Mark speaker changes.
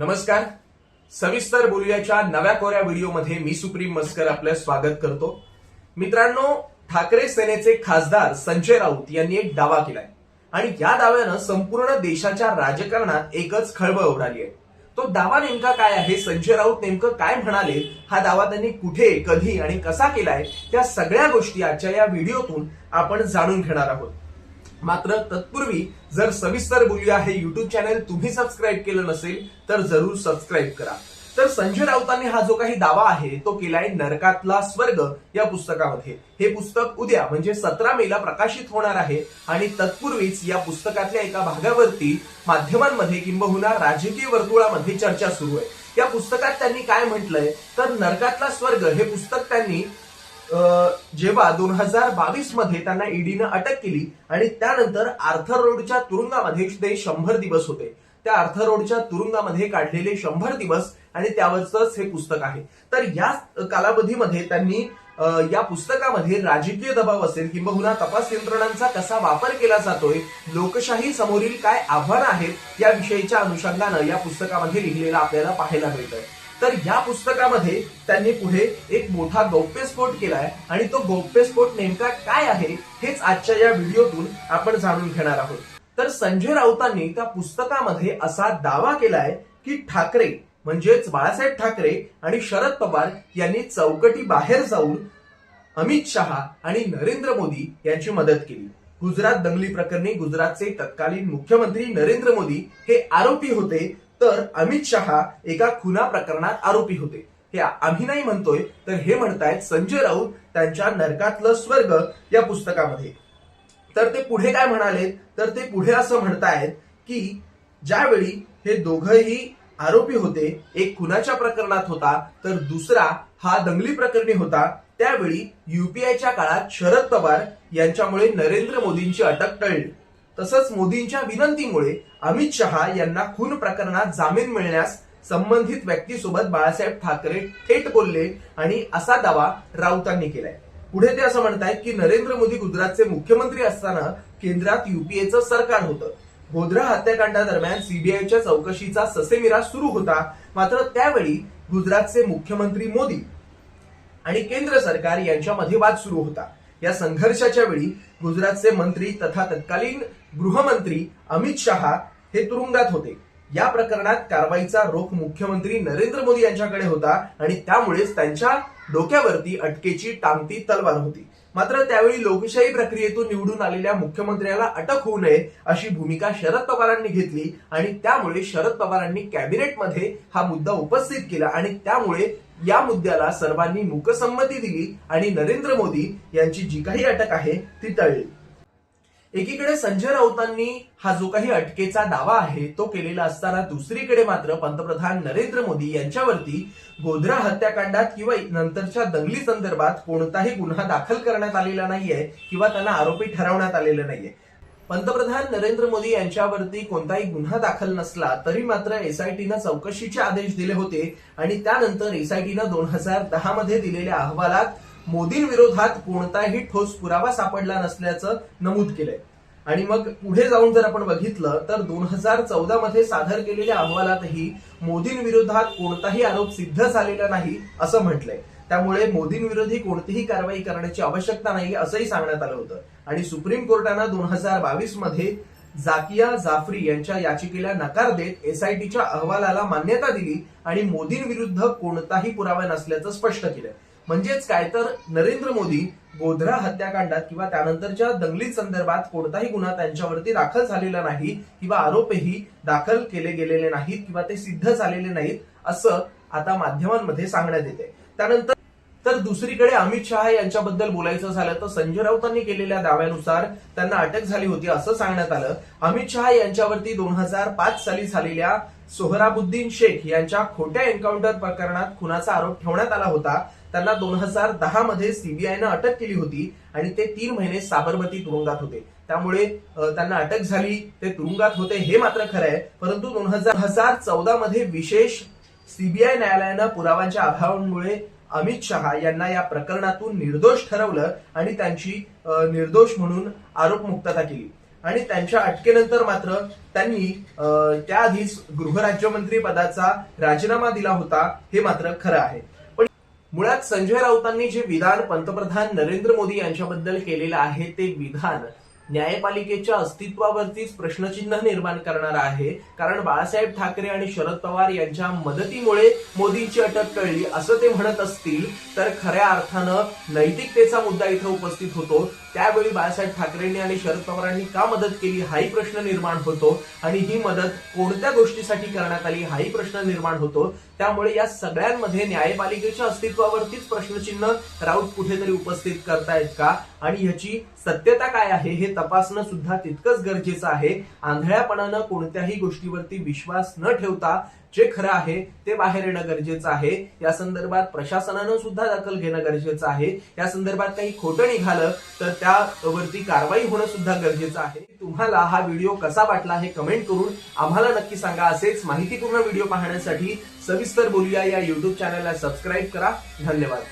Speaker 1: नमस्कार. सविस्तर बोलूयाच्या नव्या कोऱ्या व्हिडिओमध्ये मी सुप्रीम मस्कर आपलं स्वागत करतो. मित्रांनो ठाकरे सेनेचे खासदार संजय राऊत यांनी एक दावा केलाय. आणि या दाव्यानं संपूर्ण देशाच्या राजकारणात एकच खळबळ उडाली आहे तो दावा नेमका काय आहे? संजय राऊत नेमकं काय म्हणाले? हा दावा त्यांनी कुठे कधी आणि कसा केलाय? त्या सगळ्या गोष्टी आजच्या या व्हिडिओतून आपण जाणून घेणार आहोत. मात्र तत्पूर्वी जर सविस्तर बोलूया हे युट्यूब चॅनल तुम्ही सबस्क्राईब केलं नसेल तर जरूर सबस्क्राईब करा. तर संजय राऊतांनी हा जो काही दावा आहे तो केलाय नरकातला स्वर्ग या पुस्तकामध्ये. हे पुस्तक उद्या म्हणजे सतरा मेला प्रकाशित होणार आहे आणि तत्पूर्वीच या पुस्तकातल्या एका भागावरती माध्यमांमध्ये किंबहुना राजकीय वर्तुळामध्ये चर्चा सुरू आहे. या पुस्तकात त्यांनी काय म्हटलंय? तर नरकातला स्वर्ग हे पुस्तक त्यांनी जेव्हा दोन हजार बावीसमध्ये त्यांना ईडीनं अटक केली आणि त्यानंतर आर्थर रोडच्या तुरुंगामध्ये ते शंभर दिवस होते. त्या आर्थर रोडच्या तुरुंगामध्ये काढलेले शंभर दिवस आणि त्यावरच हे पुस्तक आहे. तर या कालावधीमध्ये त्यांनी या पुस्तकामध्ये राजकीय दबाव असेल किंबहुना तपास यंत्रणांचा कसा वापर केला जातोय लोकशाही समोरील काय आव्हानं आहेत या विषयीच्या अनुषंगानं या पुस्तकामध्ये लिहिलेलं आपल्याला पाहायला मिळतंय. तर या पुस्तकामध्ये त्यांनी पुढे एक मोठा गौप्यस्फोट केलाय आणि तो गौप्यस्फोट नेमका काय आहे हेच आजच्या या व्हिडिओतून आपण जाणून घेणार आहोत. तर संजय राऊतांनी त्या पुस्तकामध्ये असा दावा केलाय की ठाकरे म्हणजेच बाळासाहेब ठाकरे आणि शरद पवार यांनी चौकटी बाहेर जाऊन अमित शहा आणि नरेंद्र मोदी यांची मदत केली. गुजरात दंगली प्रकरणी गुजरातचे तत्कालीन मुख्यमंत्री नरेंद्र मोदी हे आरोपी होते तर अमित शहा एका खुना प्रकरणात आरोपी होते. हे आम्ही नाही म्हणतोय तर हे म्हणतायत संजय राऊत त्यांच्या नरकातलं स्वर्ग या पुस्तकामध्ये. तर ते पुढे काय म्हणाले? तर ते पुढे असं म्हणतायत की ज्यावेळी हे दोघंही आरोपी होते एक खुनाच्या प्रकरणात होता तर दुसरा हा दंगली प्रकरणी होता. त्यावेळी युपीआयच्या काळात शरद पवार यांच्यामुळे नरेंद्र मोदींची अटक टळली. तसंच मोदींच्या विनंतीमुळे अमित शहा यांना खून प्रकरणात जामीन मिळण्यास संबंधित व्यक्तीसोबत बाळासाहेब ठाकरे थेट बोलले आणि असा दावा राऊतांनी केलाय. पुढे ते असं म्हणतायत की नरेंद्र मोदी गुजरातचे मुख्यमंत्री असताना केंद्रात युपीएचं सरकार होतं. गोध्रा हत्याकांडादरम्यान सीबीआयच्या चौकशीचा ससेमिरा सुरू होता मात्र त्यावेळी गुजरातचे मुख्यमंत्री मोदी आणि केंद्र सरकार यांच्यामध्ये वाद सुरू होता. या संघर्षाच्या वेळी गुजरातचे मंत्री तथा तत्कालीन गृहमंत्री अमित शहा हे तुरुंगात होते. या प्रकरणात कारवाईचा रोख मुख्यमंत्री नरेंद्र मोदी यांच्याकडे होता आणि त्यामुळेच त्यांच्या डोक्यावरती अटकेची टांगती तलवार होती. मात्र त्यावेळी लोकशाही प्रक्रियेतून निवडून आलेल्या मुख्यमंत्र्याला अटक होऊ नये अशी भूमिका शरद पवारांनी घेतली आणि त्यामुळे शरद पवारांनी कॅबिनेटमध्ये हा मुद्दा उपस्थित केला आणि त्यामुळे या मुद्द्याला सर्वांनी मुकसंमती दिली आणि नरेंद्र मोदी यांची जी काही अटक आहे ती टळली. एकीकडे संजय राऊतांनी हा जो काही अटकेचा दावा आहे तो केलेला असताना दुसरीकडे मात्र पंतप्रधान नरेंद्र मोदी यांच्यावरती गोध्रा हत्याकांडात किंवा नंतरच्या दंगली संदर्भात कोणताही गुन्हा दाखल करण्यात आलेला नाहीये किंवा त्यांना आरोपी ठरवण्यात आलेलं नाहीये. पंतप्रधान नरेंद्र मोदी यांच्यावरती कोणताही गुन्हा दाखल नसला तरी मात्र एसआयटीनं चौकशीचे आदेश दिले होते आणि त्यानंतर एसआयटीनं दोन हजार दहा मध्ये दिलेल्या अहवालात मोदींविरोधात कोणताही ठोस पुरावा सापडला नसल्याचं नमूद केलंय. आणि मग पुढे जाऊन जर आपण बघितलं तर दोन हजार चौदा मध्ये सादर केलेल्या अहवालातही मोदींविरोधात कोणताही आरोप सिद्ध झालेला नाही असं म्हटलंय. त्यामुळे मोदींविरोधी कोणतीही कारवाई करण्याची आवश्यकता नाही असंही सांगण्यात आलं होतं. आणि सुप्रीम कोर्टानं दोन हजार बावीसमध्ये जाकिया जाफरी यांच्या याचिकेला नकार देत एसआयटीच्या अहवालाला मान्यता दिली आणि मोदींविरुद्ध कोणताही पुरावा नसल्याचं स्पष्ट केलं. म्हणजेच काय तर नरेंद्र मोदी गोधरा हत्याकांडात किंवा त्यानंतरच्या दंगली संदर्भात कोणताही गुन्हा त्यांच्यावरती दाखल झालेला नाही किंवा आरोपही दाखल केले गेलेले नाहीत किंवा ते सिद्ध झालेले नाहीत असं आता माध्यमांमध्ये सांगण्यात येते. त्यानंतर तर दुसरीकडे अमित शहा यांच्याबद्दल बोलायचं झालं तर संजय राऊतांनी केलेल्या दाव्यानुसार त्यांना अटक झाली होती असं सांगण्यात आलं. अमित शहा यांच्यावरती दोन हजार पाच साली झालेल्या सोहराबुद्दीन शेख यांच्या खोट्या एन्काउंटर प्रकरणात खुनाचा आरोप ठेवण्यात आला होता. त्यांना दोन हजार दहा मध्ये सीबीआयनं अटक केली होती आणि ते तीन महिने साबरमती तुरुंगात होते. त्यामुळे त्यांना अटक झाली ते तुरुंगात होते हे मात्र खरं आहे परंतु दोन हजार हजार चौदा मध्ये विशेष सीबीआय न्यायालयानं पुराव्यांच्या अभावामुळे अमित शहा यांना या प्रकरणातून निर्दोष ठरवलं आणि त्यांची निर्दोष म्हणून आरोप मुक्तता केली. आणि त्यांच्या अटकेनंतर मात्र त्यांनी अं, त्याआधीच गृहराज्यमंत्री पदाचा राजीनामा दिला होता हे मात्र खरं आहे. मुळात संजय राऊतांनी जे विधान पंतप्रधान नरेंद्र मोदी यांच्याबद्दल केलेलं आहे ते विधान न्यायपालिकेच्या अस्तित्वावरतीच प्रश्नचिन्ह निर्माण करणार आहे. कारण बाळासाहेब ठाकरे आणि शरद पवार यांच्या मदतीमुळे मोदींची अटक कळली असं ते म्हणत असतील तर खऱ्या अर्थानं नैतिकतेचा मुद्दा इथं उपस्थित होतो. त्यावेळी बाळासाहेब ठाकरेंनी आणि शरद पवारांनी का मदत केली हाही प्रश्न निर्माण होतो. आणि ही मदत कोणत्या गोष्टीसाठी करण्यात आली हाही प्रश्न निर्माण होतो. त्यामुळे या सगळ्यांमध्ये न्यायपालिकेच्या अस्तित्वावरतीच प्रश्नचिन्ह राऊत कुठेतरी उपस्थित करतायत का? आणि ह्याची सत्यता काय आहे हे तपासणं सुद्धा तितकंच गरजेचं आहे. आंधळ्यापणानं कोणत्याही गोष्टीवरती विश्वास न ठेवता जे खरं आहे ते बाहेर येणं गरजेचं आहे. या संदर्भात प्रशासनानं सुद्धा दखल घेणं गरजेचं आहे. या संदर्भात काही खोटं निघालं तर त्यावरती कारवाई होणं सुद्धा गरजेचं आहे. तुम्हाला हा व्हिडिओ कसा वाटला हे कमेंट करून आम्हाला नक्की सांगा. असेच माहितीपूर्ण व्हिडिओ पाहण्यासाठी सविस्तर बोलूया. या युट्यूब चॅनलला सबस्क्राईब करा. धन्यवाद.